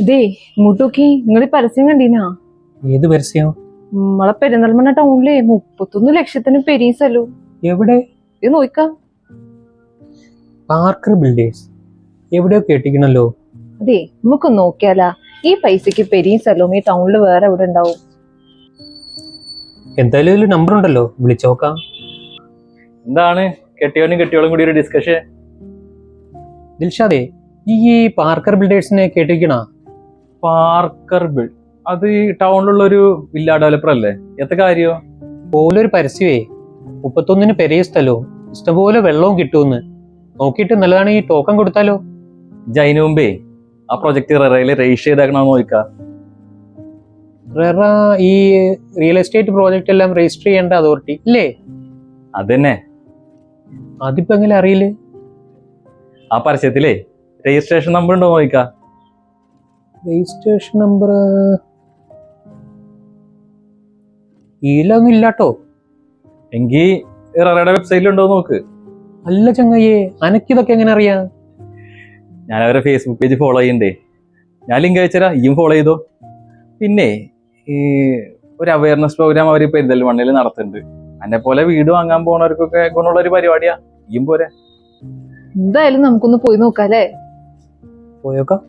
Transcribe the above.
ഇതേ ഇങ്ങോട്ടോക്കി നിങ്ങൾ ഈ പരസ്യം കണ്ടീനാ? ഏത് പരസ്യം? നമ്മളെ പെരിന്തൽമണ്ണ ടൗണിലെ മുപ്പത്തൊന്ന് ലക്ഷത്തിന് പെരീസല്ലോ എവിടെ? ഇത് നോക്കാം പാർക്കർ ബിൽഡേഴ്സ്. എവിടെയോ കേട്ടിക്കണല്ലോ അതെ നമുക്ക് നോക്കിയാലാ. ഈ പൈസക്ക് പെരീസല്ലോ ഈ ടൗണിൽ വേറെ എവിടെ ഉണ്ടാവും? എന്തായാലും ഇതിൽ നമ്പർ ഉണ്ടല്ലോ. വിളിച്ചോക്കാം എന്താണ്? കെട്ടിയോനും കെട്ടിയോളും കൂടി ഒരു ഡിസ്കഷൻ ദിൽഷാദേ ഈ പാർക്കർ ബിൽഡേഴ്സിനെ കേട്ടിരിക്കണ? പാർക്കർ ബിൽ അത് ടൗണിലുള്ള ഒരു വില്ല ഡെവലപ്പർ അല്ലേ? എത്ര കാര്യോ? പോലൊരു പരസ്യമേ മുപ്പത്തൊന്നിന് പെരയ സ്ഥലവും ഇഷ്ടംപോലെ വെള്ളവും കിട്ടുമെന്ന്. നോക്കിയിട്ട് നല്ലതാണ് ഈ ടോക്കൺ കൊടുത്താലോ? ജൈന മുമ്പേ ആ പ്രൊജക്ട് റെറയിൽ രജിസ്റ്റർ ചെയ്തേക്കണമെന്ന് നോക്കാം റെറ ഈ റിയൽ എസ്റ്റേറ്റ് പ്രോജക്റ്റ് എല്ലാം രജിസ്റ്റർ ചെയ്യേണ്ട അതോറിറ്റി ഇല്ലേ? അതന്നെ. അതിപ്പോ എങ്ങനെ അറിയില്ലേ? ആ പരസ്യത്തിലേ രജിസ്ട്രേഷൻ നമ്പർ ഉണ്ടോ നോക്ക രജിസ്ട്രേഷൻ നമ്പർ ഇതിലൊന്നും ഇല്ലാട്ടോ എങ്കിൽ റെറയുടെ വെബ്സൈറ്റിൽ ഉണ്ടോ നോക്ക്. അല്ല ചങ്ങയ്യേ അനക്കിതൊക്കെ എങ്ങനെ അറിയാം? ഞാൻ അവരെ ഫേസ്ബുക്ക് പേജ് ഫോളോ ചെയ്യണ്ടേ. ഞാൻ ലിങ്ക് അയച്ചരാ ഇയും ഫോളോ ചെയ്തോ. പിന്നെ ഈ ഒരു അവയർനെസ് പ്രോഗ്രാം അവർ പെരിന്തൽമണ്ണയിൽ നടത്തുന്നുണ്ട്. എന്നെ പോലെ വീട് വാങ്ങാൻ പോണവർക്കൊക്കെ ഗുണമുള്ള ഒരു പരിപാടിയാ. ഇയും പോരെ. എന്തായാലും നമുക്കൊന്ന് പോയി നോക്കാം അല്ലേ 高が